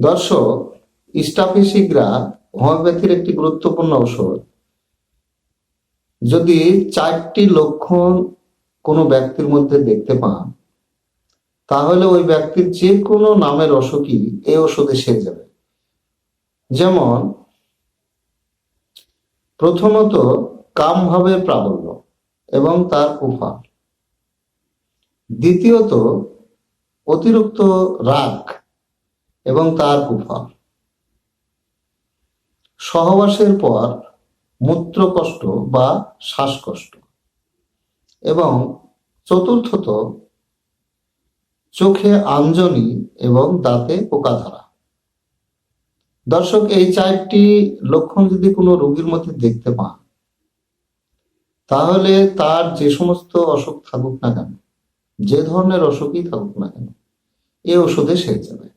দর্শক স্টাফিসিগ্রা হোমিওপ্যাথির একটি গুরুত্বপূর্ণ ঔষধ যদি চারটি লক্ষণ কোনো ব্যক্তির মধ্যে দেখতে পান, তাহলে ওই ব্যক্তির যে কোনো নামের অসুখই এই ওষুধে সেরে যাবে। যেমন, প্রথমত কাম ভাবের প্রাবল্য এবং তার কুফা দ্বিতীয়ত, অতিরিক্ত রাগ এবং তার কুফল সহবাসের পর মূত্রকষ্ট বা শ্বাসকষ্ট এবং চতুর্থত চোখে আঞ্জনি এবং দাঁতে পোকা ধরা দর্শক, এই চারটি লক্ষণ যদি কোনো রোগীর মধ্যে দেখতে পান, তাহলে তার যে সমস্ত অসুখ থাকুক না কেন, যে ধরনের অসুখই থাকুক না কেন এই ওষুধে সেরে যাবে।